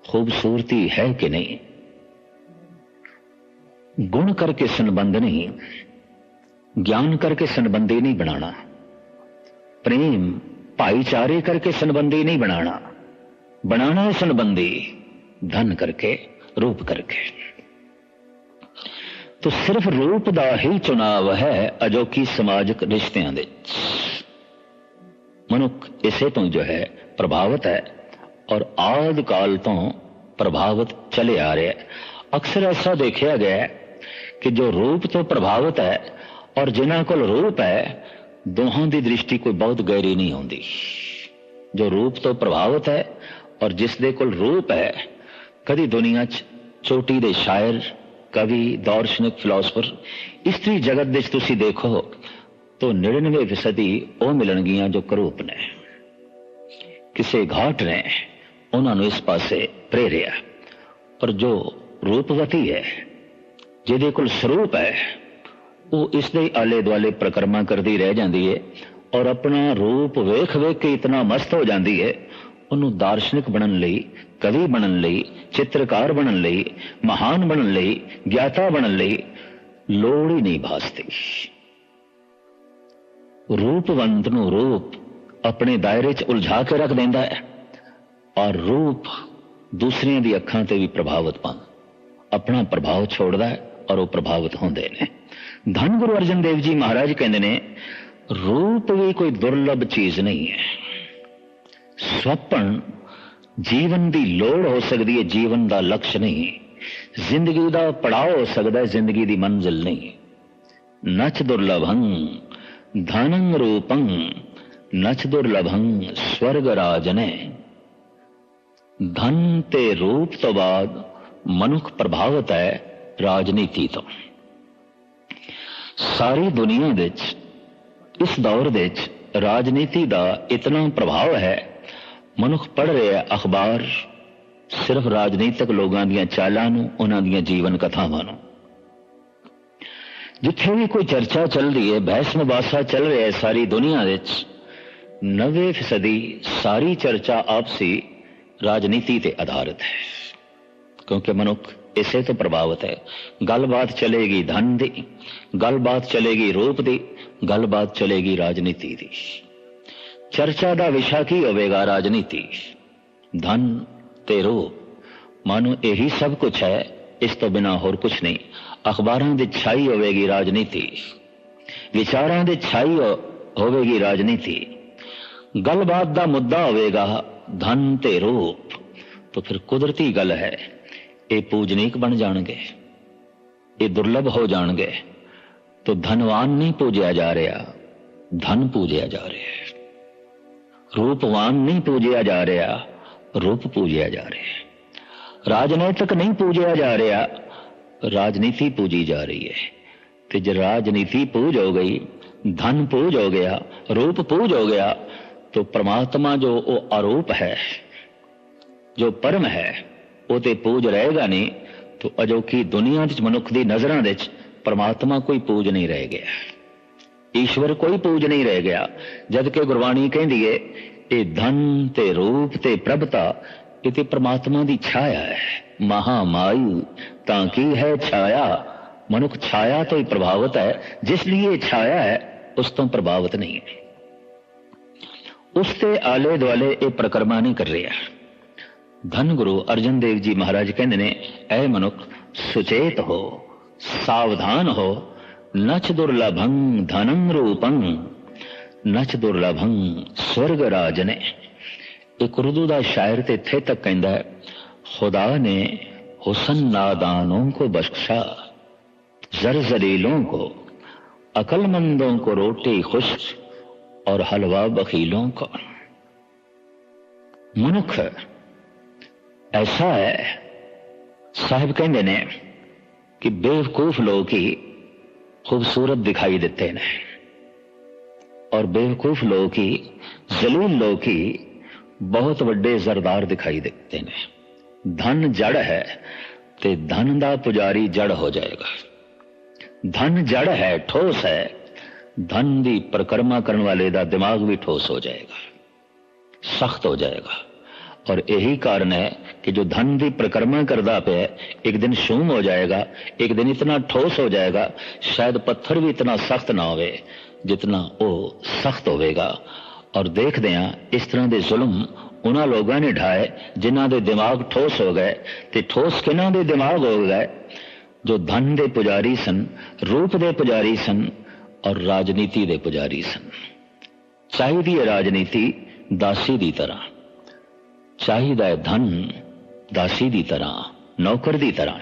ਖੂਬਸੂਰਤੀ ਹੈ ਕਿ ਨਹੀਂ। ਗੁਣ ਕਰਕੇ ਸੰਬੰਧ ਨਹੀਂ, ਗਿਆਨ ਕਰਕੇ ਸੰਬੰਧੀ ਨਹੀਂ ਬਣਾਣਾ ਪ੍ਰੇਮ, ਭਾਈਚਾਰੇ ਕਰਕੇ ਸੰਬੰਧੀ ਨਹੀਂ ਬਣਾਣਾ ਬਣਾਣਾ ਹੈ ਸੰਬੰਧੀ, ਧਨ ਕਰਕੇ, ਰੂਪ ਕਰਕੇ। ਤੋ ਸਿਰਫ ਰੂਪ ਦਾ ਹੀ ਚੁਣਾਵ ਹੈ ਅਜੋਕੀ ਸਮਾਜਿਕ ਰਿਸ਼ਤਿਆਂ ਦੇ ਮਨੁੱਖ ਇਸੇ ਤੋਂ ਜੋ ਹੈ, ਪ੍ਰਭਾਵਿਤ ਹੈ ਔਰ ਆਦ ਕਾਲ ਤੋਂ ਪ੍ਰਭਾਵਿਤ ਚਲੇ ਆ ਰਿਹਾ ਹੈ। ਅਕਸਰ ਐਸਾ ਦੇਖਿਆ ਗਿਆ ਕਿ ਜੋ ਰੂਪ ਤੋਂ ਪ੍ਰਭਾਵਿਤ ਹੈ ਔਰ ਜਿਨ੍ਹਾਂ ਕੋਲ ਰੂਪ ਹੈ, ਦੋਹਾਂ ਦੀ ਦ੍ਰਿਸ਼ਟੀ ਕੋਈ ਬਹੁਤ ਗਹਿਰੀ ਨਹੀਂ ਹੁੰਦੀ। ਜੋ ਰੂਪ ਤੋਂ ਪ੍ਰਭਾਵਿਤ ਹੈ ਔਰ ਜਿਸ ਦੇ ਕੋਲ ਰੂਪ ਹੈ, ਕਦੀ ਦੁਨੀਆ 'ਚ ਚੋਟੀ ਦੇ ਸ਼ਾਇਰ ਕਵੀ, ਦਾਰਸ਼ਨਿਕ ਫਿਲਾਸਫਰ ਇਸਤਰੀ ਜਗਤ ਵਿੱਚ ਤੁਸੀਂ ਦੇਖੋ ਤਾਂ 99% ਉਹ ਮਿਲਣਗੀਆਂ ਜੋ ਕਰੂਪ ਨੇ। ਕਿਸੇ ਘਾਟ ਨੇ ਉਹਨਾਂ ਨੂੰ ਇਸ ਪਾਸੇ ਪ੍ਰੇਰਿਆ। ਪਰ ਜੋ ਰੂਪਵਤੀ ਹੈ, ਜਿਹਦੇ ਕੋਲ ਸਰੂਪ ਹੈ, ਉਹ ਇਸ ਦੇ ਆਲੇ ਦੁਆਲੇ ਪ੍ਰਕਰਮਾ ਕਰਦੀ ਰਹਿ ਜਾਂਦੀ ਹੈ ਔਰ ਆਪਣਾ ਰੂਪ ਵੇਖ ਵੇਖ ਕੇ ਇਤਨਾ ਮਸਤ ਹੋ ਜਾਂਦੀ ਹੈ ਉਹਨੂੰ ਦਾਰਸ਼ਨਿਕ ਬਣਨ ਲਈ, ਕਵੀ ਬਣਨ ਲਈ, ਚਿੱਤਰਕਾਰ ਬਣਨ ਲਈ, ਮਹਾਨ ਬਣਨ ਲਈ, ਗਿਆਤਾ ਬਣਨ ਲਈ ਲੋੜ ਹੀ ਨਹੀਂ ਭਾਸਦੀ। ਰੂਪਵੰਤ ਨੂੰ ਰੂਪ ਆਪਣੇ ਦਾਇਰੇ 'ਚ ਉਲਝਾ ਕੇ ਰੱਖ ਦਿੰਦਾ ਹੈ। ਔਰ ਰੂਪ ਦੂਸਰਿਆਂ ਦੀ ਅੱਖਾਂ ਤੇ ਵੀ ਪ੍ਰਭਾਵਿਤ ਪਾਉਂਦਾ ਆਪਣਾ ਪ੍ਰਭਾਵ ਛੋੜਦਾ ਹੈ ਔਰ ਉਹ ਪ੍ਰਭਾਵਿਤ ਹੁੰਦੇ ਨੇ। ਧੰਨ ਗੁਰੂ ਅਰਜਨ ਦੇਵ ਜੀ ਮਹਾਰਾਜ ਕਹਿੰਦੇ ਨੇ, ਰੂਪ ਵੀ ਕੋਈ ਦੁਰਲਭ ਚੀਜ਼ ਨਹੀਂ ਹੈ। ਸਵਪਨ ਜੀਵਨ ਦੀ ਲੋੜ ਹੋ ਸਕਦੀ ਹੈ, ਜੀਵਨ ਦਾ ਲਕਸ਼ ਨਹੀਂ। ਜ਼ਿੰਦਗੀ ਦਾ ਪੜਾਅ ਹੋ ਸਕਦਾ ਹੈ, ਜ਼ਿੰਦਗੀ ਦੀ ਮੰਜ਼ਿਲ ਨਹੀਂ। ਨਚ ਦੁਰਲਭੰ, ਧਨੰ ਰੂਪੰ, ਨਚ ਦੁਰਲਭੰ, ਸਵਰਗ ਰਾਜਨੇ। ਧਨ ਤੇ ਰੂਪ ਤੋਂ ਬਾਅਦ ਮਨੁੱਖ ਪ੍ਰਭਾਵਿਤ ਹੈ ਰਾਜਨੀਤੀ ਤੋਂ। ਸਾਰੀ ਦੁਨੀਆ ਵਿੱਚ, ਇਸ ਦੌਰ ਵਿੱਚ ਰਾਜਨੀਤੀ ਦਾ ਇਤਨਾ ਪ੍ਰਭਾਵ ਹੈ ਮਨੁੱਖ ਪੜ ਰਿਹਾ ਅਖਬਾਰ ਸਿਰਫ ਰਾਜਨੀਤਿਕ ਲੋਕਾਂ ਦੀਆਂ ਚਾਲਾਂ ਨੂੰ, ਉਹਨਾਂ ਦੀਆਂ ਜੀਵਨ ਕਥਾਵਾਂ ਨੂੰ। ਜਿੱਥੇ ਵੀ ਕੋਈ ਚਰਚਾ ਚੱਲ ਰਹੀ ਹੈ, ਬਹਿਸ ਮੁਬਾਸਾ ਚੱਲ ਰਿਹਾ ਹੈ ਸਾਰੀ ਦੁਨੀਆ ਵਿੱਚ 90% ਸਾਰੀ ਚਰਚਾ ਆਪਸੀ ਰਾਜਨੀਤੀ ਤੇ ਆਧਾਰਿਤ ਹੈ। ਕਿਉਂਕਿ ਮਨੁੱਖ ਇਸੇ ਤੋਂ ਪ੍ਰਭਾਵਿਤ ਹੈ। ਗੱਲਬਾਤ ਚਲੇਗੀ ਧਨ ਦੀ, ਗੱਲਬਾਤ ਚਲੇਗੀ ਰੂਪ ਦੀ, ਗੱਲਬਾਤ ਚਲੇਗੀ ਰਾਜਨੀਤੀ ਦੀ। ਚਰਚਾ ਦਾ ਵਿਸ਼ਾ ਕੀ ਹੋਵੇਗਾ ਰਾਜਨੀਤੀ? ਧਨ ਤੇ ਰੂਪ ਮਾਨੋ ਇਹੀ ਸਭ ਕੁਝ ਹੈ, ਇਸ ਤੋਂ ਬਿਨਾ ਹੋਰ ਕੁਝ ਨਹੀਂ। ਅਖਬਾਰਾਂ ਦੀ ਛਾਈ ਹੋਵੇਗੀ ਰਾਜਨੀਤੀ। ਵਿਚਾਰਾਂ ਦੇ ਛਾਈ ਹੋਵੇਗੀ ਰਾਜਨੀਤੀ। ਗੱਲਬਾਤ ਦਾ ਮੁੱਦਾ ਹੋਵੇਗਾ ਧਨ ਤੇ ਰੂਪ ਤਾਂ ਫਿਰ ਕੁਦਰਤੀ ਗੱਲ ਹੈ, ਇਹ ਪੂਜਨੀਕ ਬਣ ਜਾਣਗੇ। ਇਹ ਦੁਰਲਭ ਹੋ ਜਾਣਗੇ। ਤਾਂ ਧਨਵਾਨ ਨਹੀਂ ਪੂਜਿਆ ਜਾ ਰਿਹਾ, ਧਨ ਪੂਜਿਆ ਜਾ ਰਿਹਾ ਰੂਪਵਾਨ ਨਹੀਂ ਪੂਜਿਆ ਜਾ ਰਿਹਾ ਰੂਪ ਪੂਜਿਆ ਜਾ ਰਿਹਾ ਰਾਜਨੀਤਿਕ ਨਹੀਂ ਪੂਜਿਆ ਜਾ ਰਿਹਾ ਰਾਜਨੀਤੀ ਪੂਜੀ ਜਾ ਰਹੀ ਹੈ ਤੇ ਜੇ ਰਾਜਨੀਤੀ ਪੂਜ ਹੋ ਗਈ ਧਨ ਪੂਜ ਹੋ ਗਿਆ ਰੂਪ ਪੂਜ ਹੋ ਗਿਆ तो परमात्मा जो वो आरोप है जो परम है ਉਹ ਤੇ ਪੂਜ ਰਹੇਗਾ ਨਹੀਂ ਤਾਂ ਅਜੋਕੀ ਦੁਨੀਆ ਵਿੱਚ ਮਨੁੱਖ ਦੀ ਨਜ਼ਰਾਂ ਵਿੱਚ ਪਰਮਾਤਮਾ ਕੋਈ ਪੂਜ ਨਹੀਂ ਰਹਿ ਗਿਆ ਈਸ਼ਵਰ ਕੋਈ ਪੂਜ ਨਹੀਂ ਰਹਿ ਗਿਆ ਜਦ ਕਿ ਗੁਰਬਾਣੀ ਕਹਿੰਦੀ ਏ ਇਹ ਧਨ ਤੇ ਰੂਪ ਤੇ ਪ੍ਰਭਤਾ, ਇਹ ਤੇ ਪਰਮਾਤਮਾ ਦੀ ਛਾਇਆ ਹੈ। ਮਹਾ ਤਾਂ ਕੀ ਹੈ ਛਾਇਆ? ਮਨੁੱਖ ਛਾਇਆ ਤੋਂ ਹੀ ਪ੍ਰਭਾਵਿਤ ਹੈ, ਜਿਸ ਲਈ ਇਹ ਛਾਇਆ ਹੈ, ਉਸ ਤੋਂ ਪ੍ਰਭਾਵਿਤ ਨਹੀਂ ਹੈ। ਉਸ ਤੇ ਆਲੇ ਦੁਆਲੇ ਇਹ ਪ੍ਰਕਰਮਾ ਨਹੀਂ ਕਰ ਰਿਹਾ। ਧੰਨ ਗੁਰੂ ਅਰਜਨ ਦੇਵ ਜੀ ਮਹਾਰਾਜ ਕਹਿੰਦੇ ਨੇ, ਐ ਮਨੁੱਖ ਸੁਚੇਤ ਹੋ, ਸਾਵਧਾਨ ਹੋ نچ దుర్లభం ధనం روپنگ نچ ਦੁਰਲਭੰ سورگ راج نے ایک اردو دا شاعر تے ਇੱਥੇ ਤੱਕ ਕਹਿੰਦਾ ਹੈ ਖੁਦਾ ਨੇ ਹੁਸਨ نادانوں کو بخشا زر زلیلوں کو عقل مندوں کو روٹی خشک اور حلوہ بخیلوں کو منک ایسا ہے صاحب کہندے نے کہ بیوقوف لوگ ہی ਖੂਬਸੂਰਤ ਦਿਖਾਈ ਦਿੱਤੇ ਨੇ ਔਰ ਬੇਵਕੂਫ ਲੋਕ ਹੀ ਜ਼ਲੀਲ ਲੋਕ ਹੀ ਬਹੁਤ ਵੱਡੇ ਜ਼ਰਦਾਰ ਦਿਖਾਈ ਦਿੱਤੇ ਨੇ ਧਨ ਜੜ ਹੈ ਤੇ ਧਨ ਦਾ ਪੁਜਾਰੀ ਜੜ ਹੋ ਜਾਏਗਾ ਧਨ ਜੜ ਹੈ ਠੋਸ ਹੈ ਧਨ ਦੀ ਪ੍ਰਕਰਮਾ ਕਰਨ ਵਾਲੇ ਦਾ ਦਿਮਾਗ ਵੀ ਠੋਸ ਹੋ ਜਾਏਗਾ सख्त हो जाएगा और यही कारण है कि जो धन की परिक्रमा करता पे एक दिन शूम हो जाएगा एक दिन इतना ठोस हो जाएगा शायद पत्थर भी इतना सख्त ना होवे जितना वो सख्त होवेगा और देखते हैं इस तरह के जुल्म ਉਹਨਾਂ ਲੋਕਾਂ ਨੇ ਢਾਏ ਜਿਨ੍ਹਾਂ ਦੇ ਦਿਮਾਗ ਠੋਸ ਹੋ ਗਏ ਤੇ ਠੋਸ ਕਿਨਾਂ ਦੇ ਦਿਮਾਗ ਹੋ ਗਏ ਜੋ ਧਨ ਦੇ ਪੁਜਾਰੀ ਸਨ ਰੂਪ ਦੇ ਪੁਜਾਰੀ ਸਨ ਔਰ ਰਾਜਨੀਤੀ ਦੇ ਪੁਜਾਰੀ ਸਨ ਚਾਹੀਦੀ ਹੈ ਰਾਜਨੀਤੀ ਦਾਸੀ ਦੀ ਤਰ੍ਹਾਂ ਚਾਹੀਦਾ ਹੈ ਧਨ ਦਾਸੀ ਦੀ ਤਰ੍ਹਾਂ, ਨੌਕਰ ਦੀ ਤਰ੍ਹਾਂ।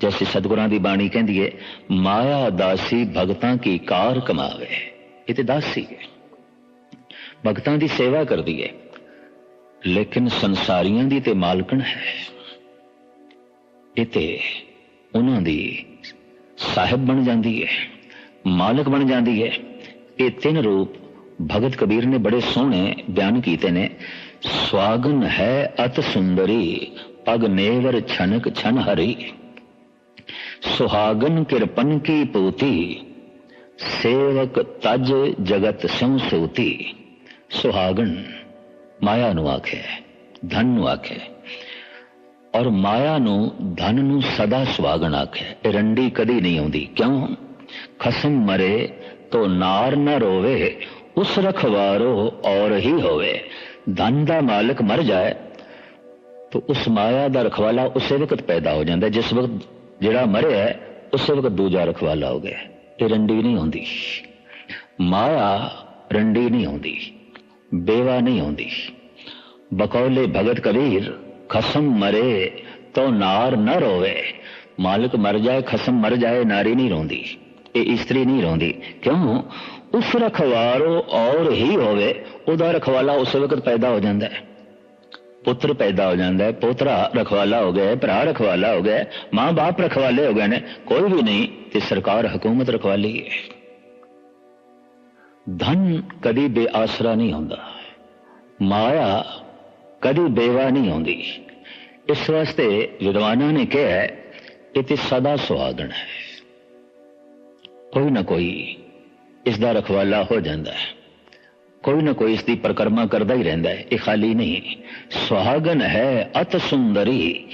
ਜੈਸੇ ਸਤਿਗੁਰਾਂ ਦੀ ਬਾਣੀ ਕਹਿੰਦੀ ਹੈ ਮਾਇਆ ਦਾਸੀ ਭਗਤਾਂ ਕੀ ਕਾਰ ਕਮਾਵੇ। ਇਹ ਤੇ ਦਾਸੀ ਹੈ। ਭਗਤਾਂ ਦੀ ਸੇਵਾ ਕਰਦੀ ਹੈ ਲੇਕਿਨ ਸੰਸਾਰੀਆਂ ਦੀ ਤੇ ਮਾਲਕਣ ਹੈ। ਇਹ ਤੇ ਉਹਨਾਂ ਦੀ ਸਾਹਿਬ ਬਣ ਜਾਂਦੀ ਹੈ ਮਾਲਕ ਬਣ ਜਾਂਦੀ ਹੈ ਇਹ ਤਿੰਨ ਰੂਪ ਭਗਤ ਕਬੀਰ ਨੇ ਬੜੇ ਸੋਹਣੇ ਬਿਆਨ ਕੀਤੇ ਨੇ। ਸਵਾਗਨ ਹੈ ਅਤ ਸੁੰਦਰੀ, ਪਗ ਨੇਵਰ ਛਨਕ ਛਨ ਹਰੀ। ਸੁਹਾਗਨ ਕਿਰਪਨ ਕੀ ਪੂਤੀ, ਸੇਵਕ ਤਜ ਜਗਤ ਸਿਉ ਸੂਤੀ। ਸੁਹਾਗਨ, ਮਾਇਆ ਨੂੰ ਆਖਿਆ ਧਨ ਨੂੰ ਆਖਿਆ ਔਰ ਮਾਇਆ ਨੂੰ, ਧਨ ਨੂੰ ਸਦਾ ਸੁਹਾਗਨ ਆਖਿਆ ਇਹ ਰੰਡੀ ਕਦੀ ਨਹੀਂ ਆਉਂਦੀ। ਕਿਉਂ? ਖਸਮ ਮਰੇ ਤੋ ਨਾਰ ਨਾ ਰੋਵੇ, ਉਸ ਰਖਵਾਰੋ ਔਰ ਹੀ ਹੋਵੇ। ਧਨ ਦਾ ਮਾਲਕ ਮਰ ਜਾਏ ਤਾਂ ਉਸ ਮਾਇਆ ਦਾ ਰਖਵਾਲਾ ਉਸੇ ਵਕਤ ਪੈਦਾ ਹੋ ਜਾਂਦਾ ਜਿਸ ਵਕਤ ਜਿਹੜਾ ਮਰਿਆ ਉਸੇ ਵਕਤ ਦੂਜਾ ਰਖਵਾਲਾ ਹੋ ਗਿਆ ਇਹ ਰੰਡੀ ਨਹੀਂ ਹੁੰਦੀ ਮਾਇਆ ਰੰਡੀ ਨਹੀਂ ਹੁੰਦੀ ਬੇਵਾ ਨਹੀਂ ਹੁੰਦੀ ਬਕੌਲੇ ਭਗਤ ਕਬੀਰ ਖਸਮ ਮਰੇ ਤੋ ਨਾਰ ਨਾ ਰੋਵੇ ਮਾਲਕ ਮਰ ਜਾਏ ਖਸਮ ਮਰ ਜਾਏ ਨਾਰੀ ਨਹੀਂ ਰੋਂਦੀ ਇਹ ਇਸਤਰੀ ਨਹੀਂ ਰੋਂਦੀ ਕਿਉਂ ਉਸ ਰਖਵਾਰੋ ਔਰ ਹੀ ਹੋਵੇ ਉਹਦਾ ਰਖਵਾਲਾ ਉਸ ਵਕਤ ਪੈਦਾ ਹੋ ਜਾਂਦਾ ਹੈ ਪੁੱਤਰ ਪੈਦਾ ਹੋ ਜਾਂਦਾ ਹੈ ਪੋਤਰਾ ਰਖਵਾਲਾ ਹੋ ਗਿਆ ਭਰਾ ਰਖਵਾਲਾ ਹੋ ਗਿਆ ਮਾਂ ਬਾਪ ਰਖਵਾਲੇ ਹੋ ਗਏ ਨੇ ਕੋਈ ਵੀ ਨਹੀਂ ਤੇ ਸਰਕਾਰ ਹਕੂਮਤ ਰਖਵਾਲੀ ਹੈ ਧਨ ਕਦੀ ਬੇਆਸਰਾ ਨਹੀਂ ਹੁੰਦਾ ਮਾਇਆ ਕਦੀ ਬੇਵਾ ਨਹੀਂ ਹੁੰਦੀ ਇਸ ਵਾਸਤੇ ਵਿਦਵਾਨਾਂ ਨੇ ਕਿਹਾ ਇਹ ਤੇ ਸਦਾ ਸੁਹਾਗਣ ਹੈ ਕੋਈ ਨਾ ਕੋਈ ਇਸ ਦਾ ਰਖਵਾਲਾ ਹੋ ਜਾਂਦਾ ਹੈ। ਕੋਈ ਨਾ ਕੋਈ ਇਸ ਦੀ ਪ੍ਰਕਰਮਾ ਕਰਦਾ ਹੀ ਰਹਿੰਦਾ ਹੈ। ਇਹ ਖਾਲੀ ਨਹੀਂ। ਸੁਹਾਗਨ ਹੈ, ਅਤ ਸੁੰਦਰੀ।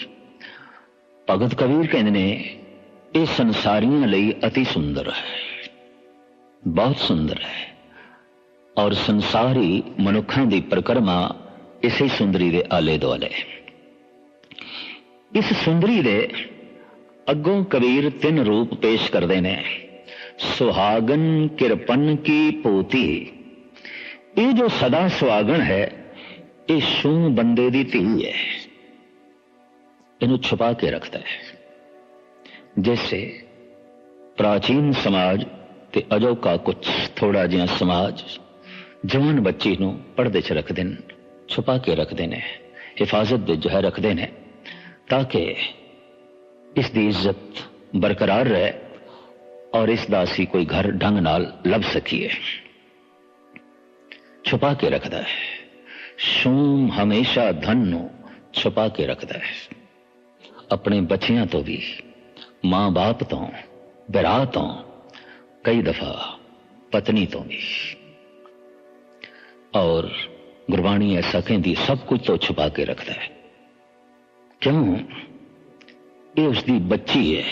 ਭਗਤ ਕਬੀਰ ਕਹਿੰਦੇ ਨੇ, ਇਹ ਸੰਸਾਰੀਆਂ ਲਈ ਅਤੀ ਸੁੰਦਰ ਹੈ। ਬਹੁਤ ਸੁੰਦਰ ਹੈ। ਔਰ ਸੰਸਾਰੀ ਮਨੁੱਖਾਂ ਦੀ ਪ੍ਰਕਰਮਾ ਇਸੇ ਸੁੰਦਰੀ ਦੇ ਆਲੇ ਦੁਆਲੇ ਇਸ ਸੁੰਦਰੀ ਦੇ ਅੱਗੋਂ ਕਬੀਰ ਤਿੰਨ ਰੂਪ ਪੇਸ਼ ਕਰਦੇ ਨੇ। ਸੁਹਾਗਨ ਕਿਰਪਨ ਕੀ ਪੋਤੀ। ਇਹ ਜੋ ਸਦਾ ਸੁਹਾਗਣ ਹੈ, ਇਹ ਸ਼ੂ ਬੰਦੇ ਦੀ ਧੀ ਹੈ। ਇਹਨੂੰ ਛੁਪਾ ਕੇ ਰੱਖਦਾ ਹੈ। ਜੈਸੇ ਪ੍ਰਾਚੀਨ ਸਮਾਜ ਤੇ ਅਜੋਕਾ ਕੁਝ ਥੋੜਾ ਜਿਹਾ ਸਮਾਜ ਜਵਾਨ ਬੱਚੀ ਨੂੰ ਪਰਦੇ 'ਚ ਰੱਖਦੇ ਨੇ, ਛੁਪਾ ਕੇ ਰੱਖਦੇ ਨੇ, ਹਿਫਾਜ਼ਤ ਦੇ ਜੋ ਰੱਖਦੇ ਨੇ, ਤਾਂ ਕਿ ਇਸ ਦੀ ਇੱਜ਼ਤ ਬਰਕਰਾਰ ਰਹੇ ਔਰ ਇਸ ਦਾ ਅਸੀਂ ਕੋਈ ਘਰ ਢੰਗ ਨਾਲ ਲੱਭ ਸਕੀਏ ਛੁਪਾ ਕੇ ਰੱਖਦਾ ਹੈ ਸ਼ੂਮ ਹਮੇਸ਼ਾ ਧਨ ਨੂੰ ਛੁਪਾ ਕੇ ਰੱਖਦਾ ਹੈ ਆਪਣੇ ਬੱਚਿਆਂ ਤੋਂ ਵੀ ਮਾਂ-ਬਾਪ ਤੋਂ ਬਰਾ ਤੋਂ ਕਈ ਦਫਾ ਪਤਨੀ ਤੋਂ ਵੀ ਔਰ ਗੁਰਬਾਣੀ ਐਸਾ ਕਹਿੰਦੀ ਸਭ ਕੁਝ ਤੋਂ ਛੁਪਾ ਕੇ ਰੱਖਦਾ ਹੈ ਕਿਉਂ ਇਹ ਉਸ ਦੀ ਬੱਚੀ ਹੈ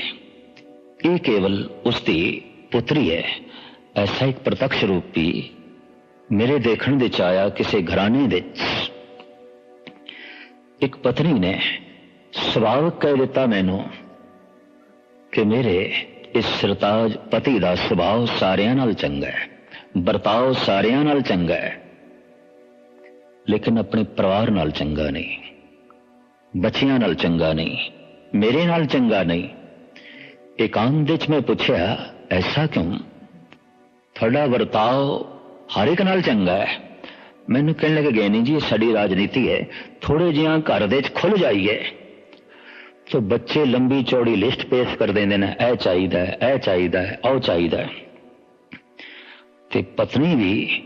ਇਹ ਕੇਵਲ ਉਸ ਦੀ ਪੁੱਤਰੀ ਹੈ ਐਸਾ ਇੱਕ ਪ੍ਰਤੱਖ ਰੂਪੀ ਮੇਰੇ ਦੇਖਣ ਦੇ ਚ ਆਇਆ ਕਿਸੇ ਘਰਾਣੇ ਦੇ ਇੱਕ ਪਤਨੀ ਨੇ ਸੁਭਾਵਕ ਕਹਿ ਦਿੱਤਾ ਮੈਨੂੰ ਕਿ ਮੇਰੇ ਇਸ ਸਰਤਾਜ ਪਤੀ ਦਾ ਸੁਭਾਅ ਸਾਰਿਆਂ ਨਾਲ ਚੰਗਾ ਹੈ ਵਰਤਾਓ ਸਾਰਿਆਂ ਨਾਲ ਚੰਗਾ ਹੈ ਲੇਕਿਨ ਆਪਣੇ ਪਰਿਵਾਰ ਨਾਲ ਚੰਗਾ ਨਹੀਂ ਬੱਚਿਆਂ ਨਾਲ ਚੰਗਾ ਨਹੀਂ ਮੇਰੇ ਨਾਲ ਚੰਗਾ ਨਹੀਂ ਇਕਾਂਤ ਵਿੱਚ ਮੈਂ ਪੁੱਛਿਆ ਐਸਾ ਕਿਉਂ ਤੁਹਾਡਾ ਵਰਤਾਓ ਹਰ ਇੱਕ ਨਾਲ ਚੰਗਾ ਹੈ ਮੈਨੂੰ ਕਹਿਣ ਲੱਗੇ ਗਏ ਨਹੀਂ ਜੀ ਇਹ ਸਾਡੀ ਰਾਜਨੀਤੀ ਹੈ ਥੋੜੇ ਜਿਹਾ ਘਰ ਦੇ ਵਿੱਚ ਖੁੱਲ ਜਾਈਏ ਸੋ ਬੱਚੇ ਲੰਬੀ ਚੌੜੀ ਲਿਸਟ ਪੇਸ਼ ਕਰ ਦਿੰਦੇ ਨੇ ਇਹ ਚਾਹੀਦਾ ਹੈ ਇਹ ਚਾਹੀਦਾ ਹੈ ਉਹ ਚਾਹੀਦਾ ਹੈ ਤੇ ਪਤਨੀ ਵੀ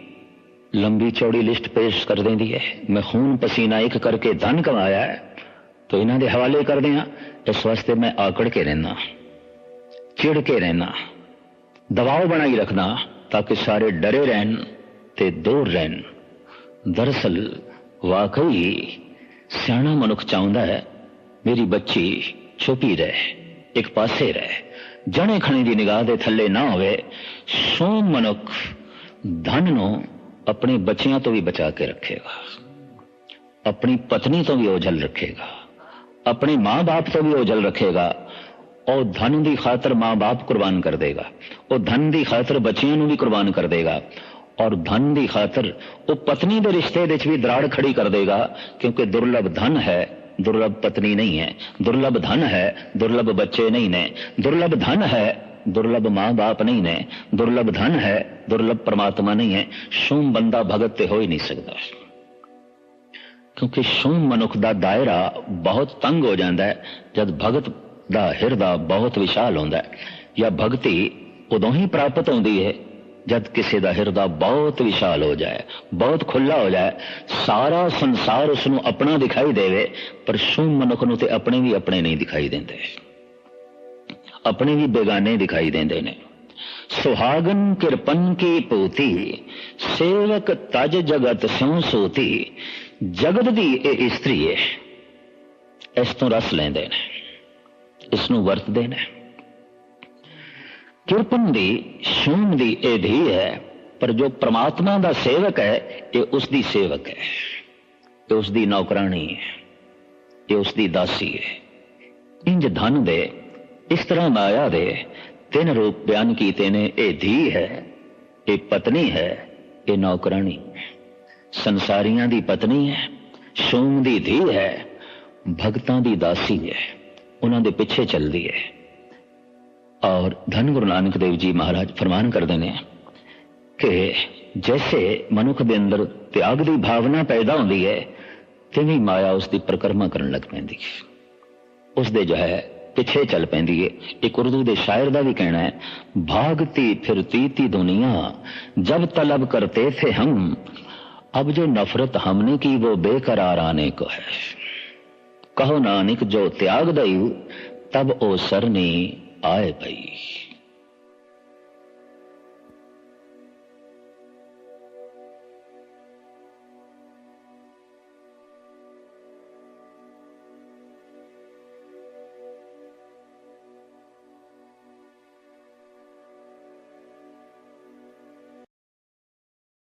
ਲੰਬੀ ਚੌੜੀ ਲਿਸਟ ਪੇਸ਼ ਕਰ ਦਿੰਦੀ ਹੈ ਮੈਂ ਖੂਨ ਪਸੀਨਾ ਇੱਕ ਕਰਕੇ ਧਨ ਕਮਾਇਆ ਹੈ ਤੋ ਇਹਨਾਂ ਦੇ ਹਵਾਲੇ ਕਰਦੇ ਆ ਇਸ ਵਾਸਤੇ ਮੈਂ ਆਕੜ ਕੇ ਰਹਿਣਾ ਚਿੜ ਕੇ ਰਹਿਣਾ। ਦਬਾਅ ਬਣਾਈ ਰੱਖਣਾ ਤਾਂ ਕਿ ਸਾਰੇ ਡਰੇ ਰਹਿਣ ਤੇ ਦੂਰ ਰਹਿਣ। ਦਰਅਸਲ ਵਾਕਈ ਸਿਆਣਾ ਮਨੁੱਖ ਚਾਹੁੰਦਾ ਹੈ, ਮੇਰੀ ਬੱਚੀ ਛੁਪੀ ਰਹੇ, ਇੱਕ ਪਾਸੇ ਰਹੇ। ਜਣੇ ਖਣੇ ਦੀ ਨਿਗਾਹ ਦੇ ਥੱਲੇ ਨਾ ਹੋਵੇ, ਸੋ ਮਨੁੱਖ ਧਨ ਨੂੰ ਆਪਣੇ ਬੱਚਿਆਂ ਤੋਂ ਵੀ ਬਚਾ ਕੇ ਰੱਖੇਗਾ। ਆਪਣੀ ਪਤਨੀ ਤੋਂ ਵੀ ਓਝਲ ਰੱਖੇਗਾ। ਆਪਣੇ ਮਾਂ-ਬਾਪ ਤੋਂ ਵੀ ਓਝਲ ਰੱਖੇਗਾ। ਉਹ ਧਨ ਦੀ ਖਾਤਰ ਮਾਂ-ਬਾਪ ਕੁਰਬਾਨ ਕਰ ਦੇਗਾ। ਉਹ ਧਨ ਦੀ ਖਾਤਰ ਬੱਚਿਆਂ ਨੂੰ ਵੀ ਕੁਰਬਾਨ ਕਰ ਦੇਗਾ। ਔਰ ਧਨ ਦੀ ਖਾਤਰ ਉਹ ਪਤਨੀ ਦੇ ਰਿਸ਼ਤੇ ਵਿੱਚ ਵੀ ਦਰਾੜ ਖੜੀ ਕਰ ਦੇਗਾ, ਕਿਉਂਕਿ ਦੁਰਲਭ ਧਨ ਹੈ, ਦੁਰਲਭ ਪਤਨੀ ਨਹੀਂ ਹੈ। ਦੁਰਲਭ ਧਨ ਹੈ, ਦੁਰਲਭ ਬੱਚੇ ਨਹੀਂ ਨੇ। ਦੁਰਲਭ ਧਨ ਹੈ, ਦੁਰਲਭ ਮਾਂ-ਬਾਪ ਨਹੀਂ ਨੇ। ਦੁਰਲਭ ਧਨ ਹੈ, ਦੁਰਲਭ ਪਰਮਾਤਮਾ ਨਹੀਂ ਹੈ। ਸ਼ੂਮ ਬੰਦਾ ਭਗਤ ਤੇ ਹੋ ਹੀ ਨਹੀਂ ਸਕਦਾ। ਕਿਉਂਕਿ ਸ਼ੂਮ ਮਨੁੱਖ ਦਾ ਦਾਇਰਾ ਬਹੁਤ ਤੰਗ ਹੋ ਜਾਂਦਾ ਹੈ। ਜਦ ਭਗਤ ਦਾ ਹਿਰਦਾ ਬਹੁਤ ਵਿਸ਼ਾਲ ਹੁੰਦਾ ਹੈ। ਜਾਂ ਭਗਤੀ ਉਦੋਂ ਹੀ ਪ੍ਰਾਪਤ ਹੁੰਦੀ ਹੈ ਜਦ ਕਿਸੇ ਦਾ ਹਿਰਦਾ ਬਹੁਤ ਵਿਸ਼ਾਲ ਹੋ ਜਾਏ, ਬਹੁਤ ਖੁੱਲਾ ਹੋ ਜਾਏ। ਸਾਰਾ ਸੰਸਾਰ ਉਸ ਨੂੰ ਆਪਣਾ ਦਿਖਾਈ ਦੇਵੇ, ਪਰ ਸ਼ੂ ਮਨੁੱਖ ਨੂੰ ਤੇ ਆਪਣੇ ਵੀ ਆਪਣੇ ਨਹੀਂ ਦਿਖਾਈ ਦਿੰਦੇ। ਆਪਣੇ ਵੀ ਬੇਗਾਨੇ ਦਿਖਾਈ ਦਿੰਦੇ ਨੇ। ਸੁਹਾਗਨ ਕਿਰਪਨ ਕੀ ਪੋਤੀ, ਸੇਵਕ ਤਜ ਜਗਤ ਸਿਉ ਸੋਤੀ। ਜਗਤ ਦੀ ਇਹ ਇਸਤਰੀ ਹੈ, ਇਸ ਤੋਂ ਰਸ ਲੈਂਦੇ ਨੇ। ਇਸ ਨੂੰ ਵਰਤਦੇ ਨੇ। ਕਿਰਪਨ ਦੀ ਸ਼ੂਮ ਦੀ ਇਹ ਧੀ ਹੈ, ਪਰ ਜੋ ਪ੍ਰਮਾਤਮਾ ਦਾ ਸੇਵਕ ਹੈ, ਇਹ ਉਸ ਦੀ ਸੇਵਕ ਹੈ। ਇਹ ਉਸ ਦੀ ਨੌਕਰਾਨੀ ਹੈ, ਇਹ ਉਸ ਦੀ ਦਾਸੀ ਹੈ। ਇੰਜ ਧਨ ਦੇ, ਇਸ ਤਰ੍ਹਾਂ ਮਾਇਆ ਦੇ ਤਿੰਨ ਰੂਪ ਬਿਆਨ ਕੀਤੇ ਨੇ। ਇਹ ਧੀ ਹੈ, ਇਹ ਪਤਨੀ ਹੈ, ਇਹ ਨੌਕਰਾਨੀ ਸੰਸਾਰੀਆਂ ਦੀ ਪਤਨੀ ਹੈ ਸ਼ੂਮ ਦੀ ਧੀ ਹੈ, ਭਗਤਾਂ ਦੀ ਦਾਸੀ ਹੈ। ਉਹਨਾਂ ਦੇ ਪਿੱਛੇ ਚੱਲਦੀ ਹੈ। ਔਰ ਧੰਨ ਗੁਰੂ ਨਾਨਕ ਦੇਵ ਜੀ ਮਹਾਰਾਜ ਫਰਮਾਨ ਕਰਦੇ ਨੇ ਕਿ ਜੈਸੇ ਮਨੁੱਖ ਦੇ ਅੰਦਰ ਤਿਆਗ ਦੀ ਭਾਵਨਾ ਪੈਦਾ ਹੁੰਦੀ ਹੈ, ਤਿਵੇਂ ਮਾਇਆ ਉਸ ਦੀ ਪ੍ਰਕਰਮਾ ਕਰਨ ਲੱਗ ਪੈਂਦੀ ਹੈ। ਉਸ ਦੇ ਜੋ ਹੈ, ਪਿੱਛੇ ਚੱਲ ਪੈਂਦੀ ਹੈ। ਇੱਕ ਉਰਦੂ ਦੇ ਸ਼ਾਇਰ ਦਾ ਵੀ ਕਹਿਣਾ ਹੈ ਭਾਗਤੀ ਫਿਰਤੀ ਤੀ ਦੁਨੀਆ, ਜਬ ਤਲਬ ਕਰਤੇ ਥੇ ਹਮ, ਅਬ ਜੋ ਨਫ਼ਰਤ ਹਮਨੇ ਕੀ ਉਹ ਬੇਕਰਾਰ ਆਨੇ ਕੋ ਹੈ। ਕਹੋ ਨਾਨਕ ਜੋ ਤਿਆਗ ਦਇਉ ਤਬ ਉਹ ਸਰਨੇ ਆਏ ਭਈ